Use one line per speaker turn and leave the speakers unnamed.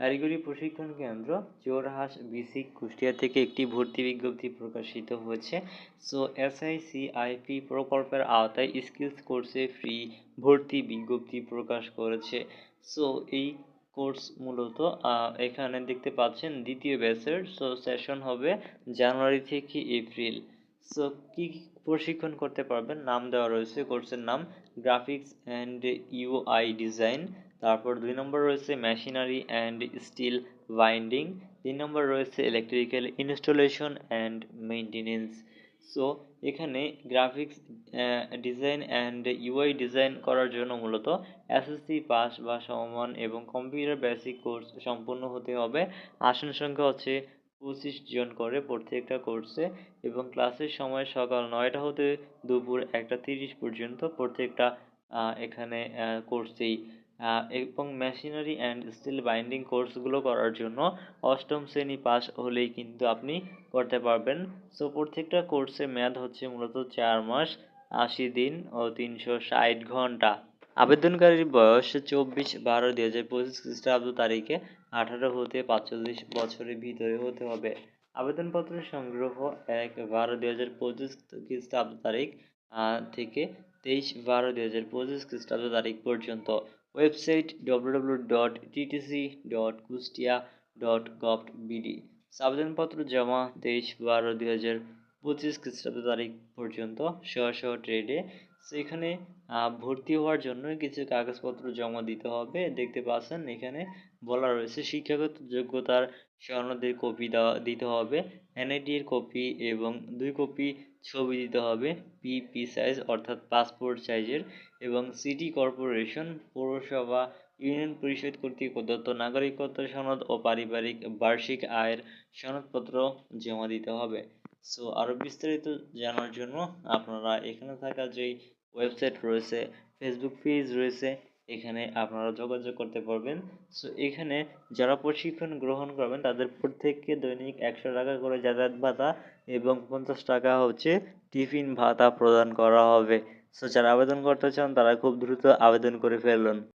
কারিগরি প্রশিক্ষণ কেন্দ্র জোরহাট বিসিক কুষ্টিয়া থেকে একটি ভর্তি বিজ্ঞপ্তি প্রকাশিত হয়েছে। সো, এসআইসিআইপি প্রকল্পের আওতায় স্কিলস কোর্সে ফ্রি ভর্তি বিজ্ঞপ্তি প্রকাশ করেছে। সো, এই কোর্স মূলত এখানে দেখতে পাচ্ছেন দ্বিতীয় ব্যাচের, সো সেশন হবে জানুয়ারি থেকে এপ্রিল। সো কী প্রশিক্ষণ করতে পারবেন? নাম দেওয়া রয়েছে কোর্সের নাম গ্রাফিক্স অ্যান্ড ইউআই ডিজাইন তারপর দুই নম্বর রয়েছে মেশিনারি অ্যান্ড স্টিল বাইন্ডিং তিন নম্বর রয়েছে electrical installation and maintenance so এখানে graphics design and UI design করার জন্য মূলত এসএসসি পাস বা সমমান এবং কম্পিউটার বেসিক কোর্স সম্পূর্ণ হতে হবে। আসন সংখ্যা হচ্ছে পঁচিশ জন করে প্রত্যেকটা কোর্সে এবং ক্লাসের সময় সকাল নয়টা হতে দুপুর একটা তিরিশ পর্যন্ত প্রত্যেকটা এখানে কোর্সেই এবং মেশিনারি অ্যান্ড স্টিল বাইন্ডিং কোর্সগুলো করার জন্য অষ্টম শ্রেণি পাস হলেই কিন্তু আপনি করতে পারবেন। সো প্রত্যেকটা কোর্সের মেয়াদ হচ্ছে মূলত চার মাস, আশি দিন ও তিনশো ষাট ঘণ্টা। আবেদনকারীর বয়স চব্বিশ বারো দুই হাজার পঁচিশ খ্রিস্টাব্দ তারিখে আঠারো হতে পাঁচচল্লিশ বছরের ভিতরে হতে হবে। আবেদনপত্র সংগ্রহ এক বারো দুই হাজার পঁচিশ খ্রিস্টাব্দ তারিখ থেকে তেইশ বারো দুই হাজার পঁচিশ খ্রিস্টাব্দ তারিখ পর্যন্ত। Website W dot TTC dot Kushtia dot gov BD আবেদনপত্র জমা তেইশ বারো দুই হাজার পঁচিশ খ্রিস্টাব্দ তারিখ পর্যন্ত স্ব স্ব ট্রেডে সেখানে ভর্তি হওয়ার জন্য কিছু কাগজপত্র জমা দিতে হবে। দেখতে পাচ্ছেন, এখানে বলা রয়েছে শিক্ষাগত যোগ্যতার সনদের কপি দেওয়া দিতে হবে। এনআইডি এর কপি এবং দুই কপি ছবি দিতে হবে পিপি সাইজ অর্থাৎ পাসপোর্ট সাইজের এবং সিটি কর্পোরেশন পৌরসভা ইউনিয়ন পরিষদ কর্তৃক প্রদত্ত নাগরিকত্ব সনদ ও পারিবারিক বার্ষিক আয়ের সনদপত্র জমা দিতে হবে। সো আরও বিস্তারিত জানার জন্য আপনারা এখানে থাকা যেই ওয়েবসাইট রয়েছে ফেসবুক পেজ রয়েছে, এখানে আপনারা যোগাযোগ করতে পারবেন। সো এখানে যারা প্রশিক্ষণ গ্রহণ করবেন, তাদের প্রত্যেককে দৈনিক একশো টাকা করে যাতায়াত ভাতা এবং পঞ্চাশ টাকা হচ্ছে টিফিন ভাতা প্রদান করা হবে। সো যারা আবেদন করতে চান, তারা খুব দ্রুত আবেদন করে ফেলুন।